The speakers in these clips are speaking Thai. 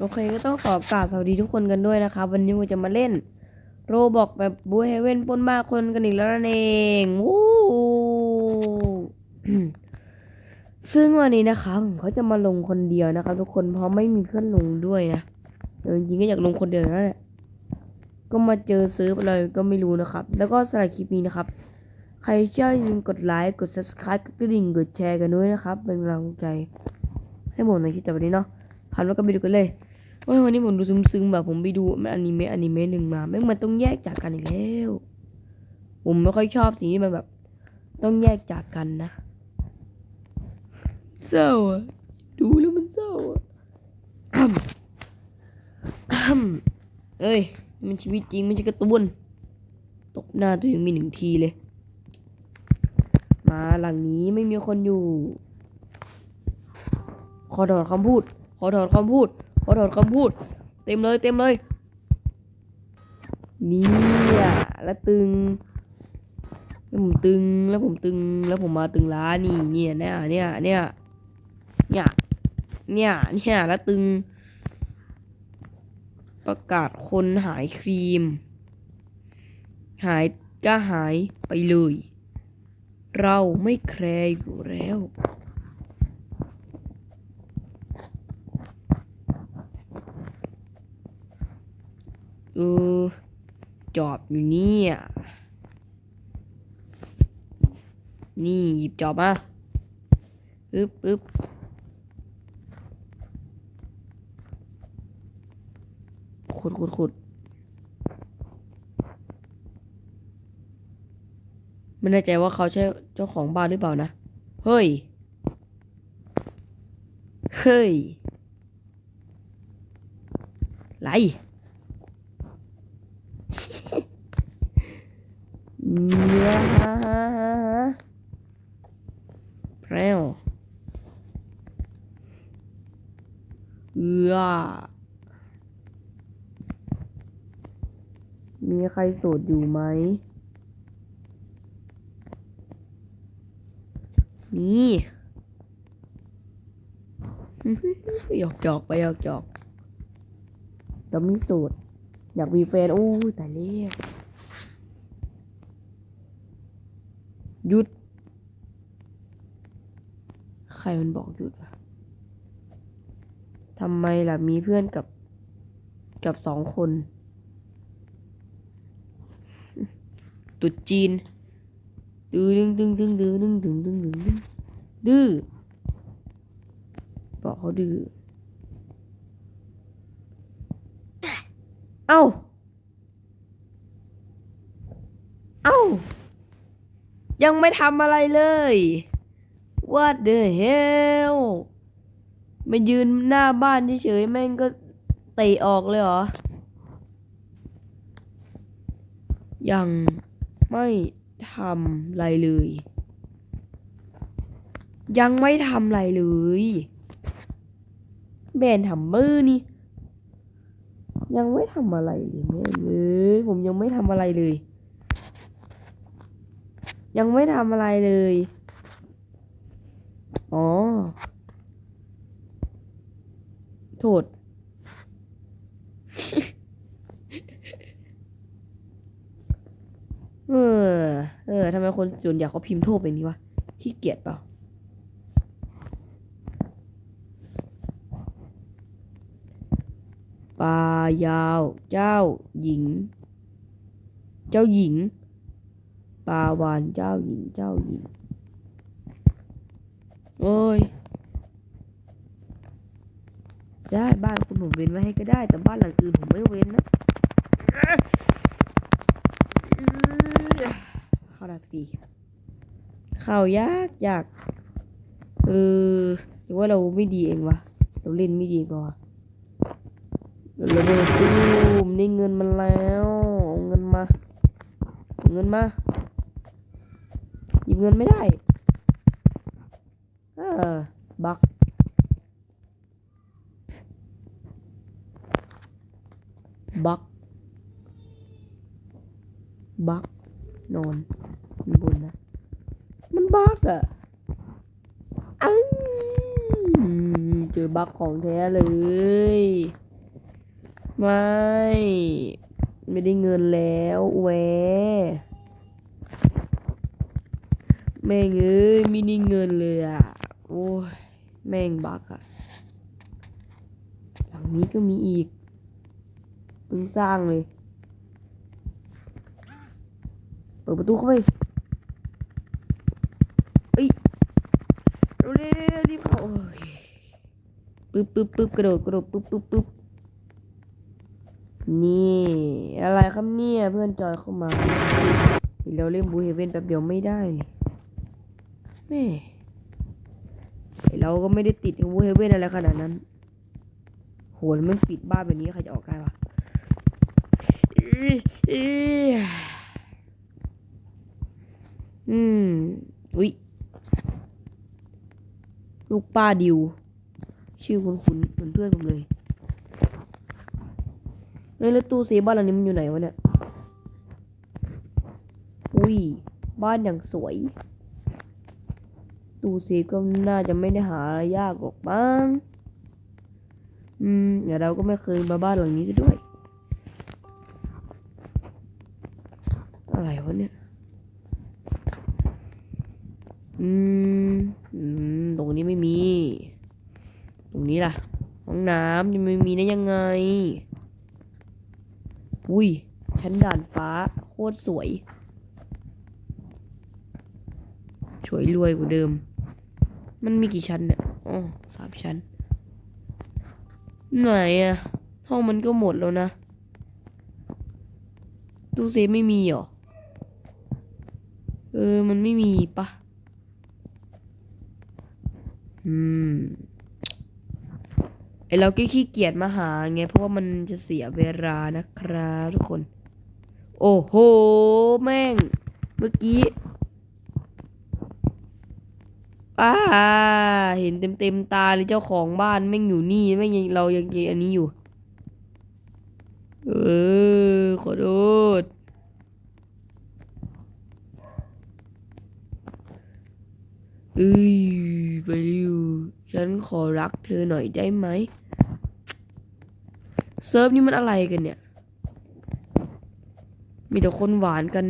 โอเคก็ต้องขอกราบสวัสดีทุกคนกันด้วยนะครับ วันนี้ผมจะมาเล่น โรบอกแบบบูเฮเว่นปนบ้าคนกันอีกแล้วนั่นเองวู้ซึ่งวันนี้นะครับผมก็จะมาลงคนเดียวนะครับ ทุกคนเพราะไม่มีเพื่อนลงด้วยนะจริงๆก็อยากลงคนเดียวนั่นแหละก็มาเจอซื้ออะไรก็ไม่รู้นะครับ แล้วก็สำหรับคลิปนี้นะครับ ใครชอบอย่าลืมกดไลค์กด subscribe กดกระดิ่งกดแชร์กันด้วยนะครับ เป็นกำลังใจ ให้ผมในคลิปต่อไปนี้เนาะพันว่าก็ไปดูกันเลย เฮ้ยวันนี้ผมดูซึมๆแบบผมไปดูอนิเมะอนิเมะหนึ่งมาแม่งมันต้องแยกจากกันอีกแล้ว ผมไม่ค่อยชอบสิ่งที่มันแบบ ต้องแยกจากกันนะเศร้าอะดูแล้วมันเศร้าอะอ่ำอ่ำเอ้ย มันชีวิตจริงไม่ใช่การ์ตูนตบหน้าตัวเองมีหนึ่งทีเลย มาหลังนี้ไม่มีคนอยู่ ขอถอดคำพูด ขอถอดคำพูด ขอถอดคำพูด เต็มเลยเต็มเลยเนี่ยแล้วตึงแล้วผมตึงแล้วผมตึงแล้วผมมาตึงร้านี่เนี่ยเนี่ยเนี่ยเนี่ยเนี่ยเนี่ยเนี่ยแล้วตึง ประกาศคนหายครีม หายก็หายไปเลย เราไม่แคร์อยู่แล้ว เออจอบอยู่นี่ยนี่หยิบจอบมาปึ๊บปึ๊บขุดขุดขุดไม่แน่ใจว่าเขาใช่เจ้าของบ้านหรือเปล่านะ เฮ้ย เฮ้ยไรเยฮะฮะฮะฮะแพรวเอือมีใครโสดอยู่ไหมมีหยอกจอกไปหยอกจอกแต่มีโสด อยากมีแฟน โอ้แต่เรียก หยุด ใครมันบอกหยุดวะทำไมล่ะมีเพื่อนกับ กับสองคน ตุดจีนดื้อดึงดึงดึงดื้อดึงดึงดึงดึงดึงดื้อบอกเขาดื้อเอ้า เอ้า ยังไม่ทำอะไรเลย What the hell มายืนหน้าบ้านเฉยๆแม่งก็เตะออกเลยเหรอ ยังไม่ทำอะไรเลย ยังไม่ทำอะไรเลยแบนทำมือนี่ ยังไม่ทำอะไรเลยแม่เอ้ยผมยังไม่ทำอะไรเลย ยังไม่ทำอะไรเลย อ๋อโทษเออ เออทำไมคนส่วนใหญ่เขาพิมพ์โทษเป็นนี้วะขี้เกียจเปล่า ปลายาว เจ้าหญิง เจ้าหญิง ปลาวานเจ้าหญิงเจ้าหญิงโอ้ย ได้บ้านคุณผมเว้นไว้ให้ก็ได้ แต่บ้านหลังอื่นผมไม่เว้นนะเข้าราสดีเข้ายากยากเออหรือว่าเราไม่ดีเองวะเราเล่นไม่ดีก่อนเราเดินตูมนี่เงินมันแล้วเอาเงินมาเอาเงินมา หยิบเงินไม่ได้ เออบักบักบักนอนบนนะ มันบักอะอ้าวเจอบักของแท้เลย ไม่ ไม่ได้เงินแล้วแหว แม่งเอ้ยม่ได้เงินเลยอะ โอ้ย แม่งบักอะ หลังนี้ก็มีอีกเพิ่งสร้างเลย เปิดประตูเข้าไปเอ้ยเร็วๆรีบเข้าโอเคปึ๊บปึ๊บปึ๊บกระโดดกระโดดปึ๊บปึ๊บปึ๊บนี่ อะไรครับเนี่ย เพื่อนจอยเข้ามา เราเล่นบูเฮเว่นแป๊บเดียวไม่ได้ แม่เราก็ไม่ได้ติดกับบูเฮเว่นอะไรขนาดนั้น โหแล้วมันปิดบ้านแบบนี้ใครจะออกได้ปะอีอีอืม อุ๊ยลูกป้าดิว ชื่อคุ้นๆเหมือนเพื่อนผมเลยเฮ้ยแล้วตู้เซฟบ้านหลังนี้มันอยู่ไหนวะเนี่ย อุ้ย บ้านอย่างสวย ตู้เซฟก็น่าจะไม่ได้หายากหรอกบ้างอืมเดี๋ยวเราก็ไม่เคยมาบ้านหลังนี้ซะด้วย อะไรวะเนี่ย อืม อืม ตรงนี้ไม่มี ตรงนี้ล่ะ ห้องน้ำยังไม่มีได้ยังไง อุ้ย ชั้นด่านฟ้า โคตรสวย สวยรวยกว่าเดิม มันมีกี่ชั้นเนี่ยอ๋อสามชั้น ไหนอะห้องมันก็หมดแล้วนะตู้เซฟไม่มีเหรอ เออ มันไม่มีปะอืมไอเราก็ขี้เกียจมาหาไง เพราะว่ามันจะเสียเวลานะครับทุกคน โอ้โห แม่ง เมื่อกี้ อ่าเห็นเต็มเต็มๆตาเลยเจ้าของบ้านแม่งอยู่นี่แม่งยังเรายังอันนี้อยู่ เออขอโทษเอ้ยไปริวฉันขอรักเธอหน่อยได้ไหมเซิร์ฟนี่มันอะไรกันเนี่ย มีแต่คนหวานกัน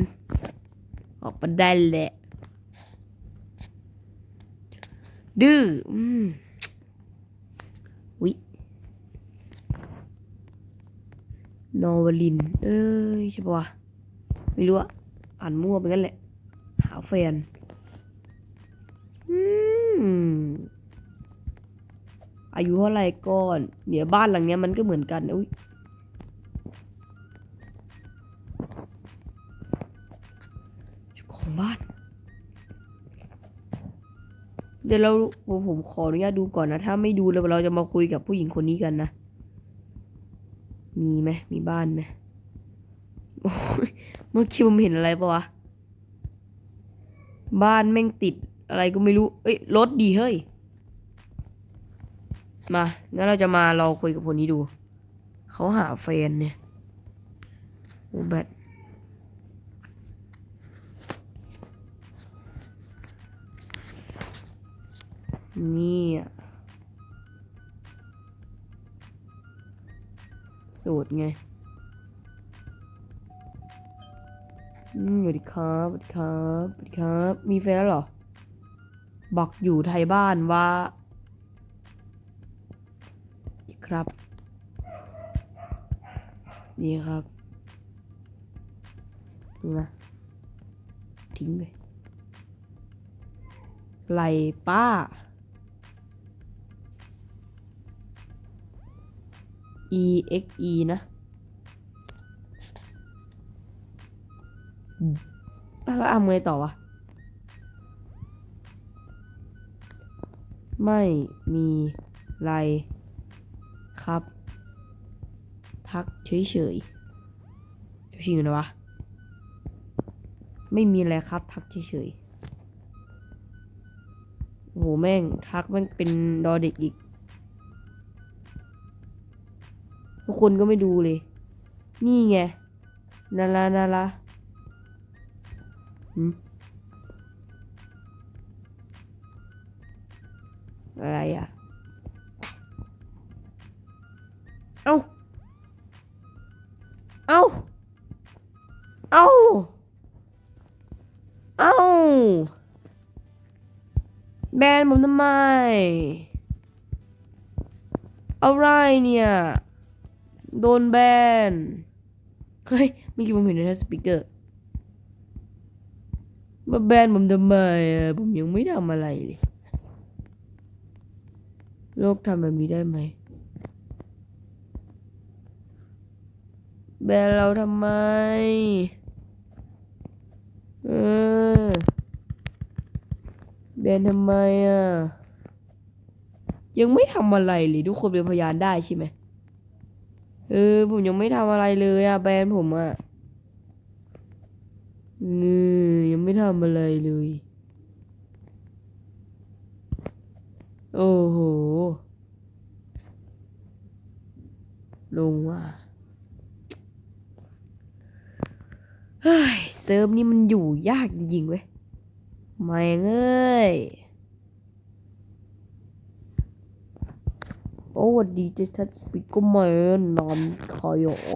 ออกประเด็นแหละ ดื้ออืมวินอวลิน เอ้ยใช่ปะวะ ไม่รู้อะอ่านมั่วไปงั้นแหละ หาแฟน อืม อายุเท่าไรก่อนเดี๋ยบ้านหลังเนี้ยมันก็เหมือนกัน อุ้ยของบ้าน เดี๋ยวเราผมขออนุญาตดูก่อนนะ ถ้าไม่ดูแล้วเราจะมาคุยกับผู้หญิงคนนี้กันนะ มีไหมมีบ้านไหมโอ้ยเมื่อกี้ผมเห็นอะไรปะวะ บ้านแม่งติดอะไรก็ไม่รู้ เอ้ยรถดีเฮ้ย มา งั้นเราจะมาลองคุยกับคนนี้ดู เขาหาแฟนเนี่ย โอ้แบต นี่อะสูตรไงอืมสวัสดีครับสวัสดีครับสวัสดีครับ มีแฟนแล้วเหรอ บอกอยู่ไทยบ้านว่าครับ นี่ครับดูนะทิ้งไปไหลป้า e x e นะอะแล้วอะไงต่อวะ ไม่มีไรครับ ทักเฉยๆเฉยๆนะวะ ไม่มีอะไรครับ ทักเฉยๆโอ้โหแม่ง ทักแม่งเป็นดอเด็กอีก คนก็ไม่ดูเลย นี่ไงนารานาราอะไรอะ เอ้า เอ้า เอ้า เอ้า แบนผมทำไม อะไรเนี่ย โดนแบน เฮ้ยเมื่อกี้ผมเห็นในสปีกเกอร์มาแบนผมทำไมอะผมยังไม่ทำอะไรเลย โลกทำแบบนี้ได้ไหม แบนเราทำไม เออ แบนทำไมอะ ยังไม่ทำอะไรเลย ทุกคนเป็นพยานได้ใช่ไหม เออ ผมยังไม่ทำอะไรเลยอะแบรนด์ผมอะเออยังไม่ทำอะไรเลย โอ้โห ลงว่าเฮ้ย เซิร์ฟนี่มันอยู่ยากจริงๆเว้ยไม่งเอ้ย โอ้วัสดีเจทัสปิกก็แมนนอนคอยโอ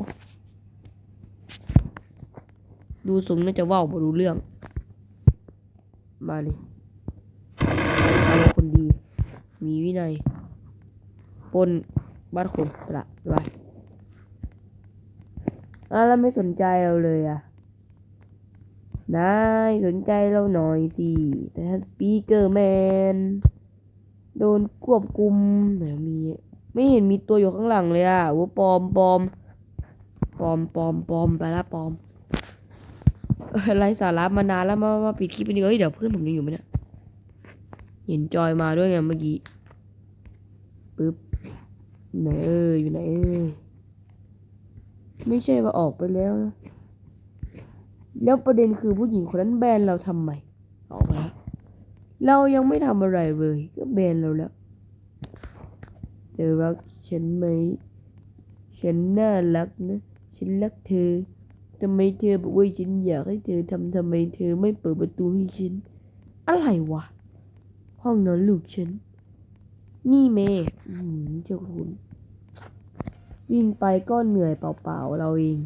ดูสูงน่าจะว่าวบ่รู้เรื่อง มาดิเอาคนดี มีวินัยปนบ้านคนละไปอะแล้วไม่สนใจเราเลยอะนายสนใจเราหน่อยสิ แต่ถ้าสปีกเกอร์แมน โดนควบคุมไหนมี ไม่เห็นมีตัวอยู่ข้างหลังเลยอะว่าปอมปอมปอมปอมปอมไปละปอมอ้ยไรสาระมานานแล้วมามาปิดคลิปไปดีกว่าเฮ้ยเดี๋ยวเพื่อนผมยังอยู่ไหมเนี่ยเห็นจอยมาด้วยไงเมื่อกี้ปึ๊บไหนเอ้ยอยู่ไหนเอ้ยไม่ใช่ว่าออกไปแล้วนะแล้วประเด็นคือผู้หญิงคนนั้นแบนเราทำไมออกมาแล้วเรายังไม่ทำอะไรเลย ก็แบนเราแล้ว ธอรักฉันไหม ฉันน่ารักนะ ฉันรักเธอ ทำไมเธอบอกว่าฉันอยากให้เธอทำทำไมเธอไม่เปิดประตูให้ฉัน อะไรวะ ห้องนอนลูกฉัน นี่เมย์อืมเจ้าคุณ วิ่งไปก็เหนื่อยเปล่าๆเราเอง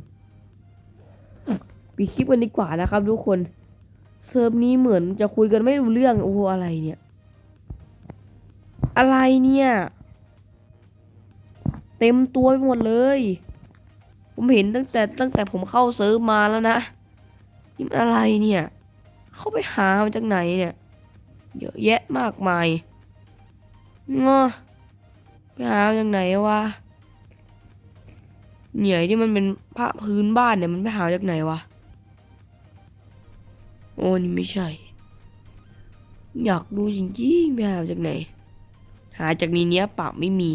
ปิดคลิปกันดีกว่านะครับทุกคน เซิร์ฟนี้เหมือนจะคุยกันไม่รู้เรื่อง โอ้โหอะไรเนี่ย อะไรเนี่ย เต็มตัวไปหมดเลย ผมเห็นตั้งแต่ตั้งแต่ผมเข้าเซิร์ฟมาแล้วนะนี่มันอะไรเนี่ย เข้าไปหามาจากไหนเนี่ย เยอะแยะมากมายงอไปหามาจากไหนวะเหนื่อยที่มันเป็นผ้าพื้นบ้านเนี่ยมันไปหาจากไหนวะ โอ้นี่ไม่ใช่ อยากดูจริงๆไปหามาจากไหน หาจากนี้เนี้ยปากไม่มี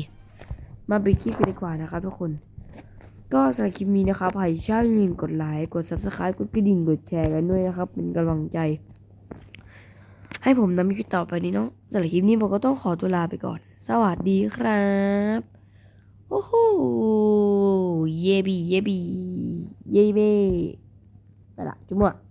มาไปคลิปกันดีกว่านะครับทุกคน ก็สำหรับคลิปนี้นะครับใครชอบอย่าลืมกดไลค์ กด subscribe กดกระดิ่ง กดแชร์กันด้วยนะครับ เป็นกำลังใจ ให้ผมนำคลิปต่อไปนี้เนาะสำหรับคลิปนี้ผมก็ต้องขอตัวลาไปก่อน สวัสดีครับ โอ้โห เยบีเยบี เยเบไปละจุ๊บ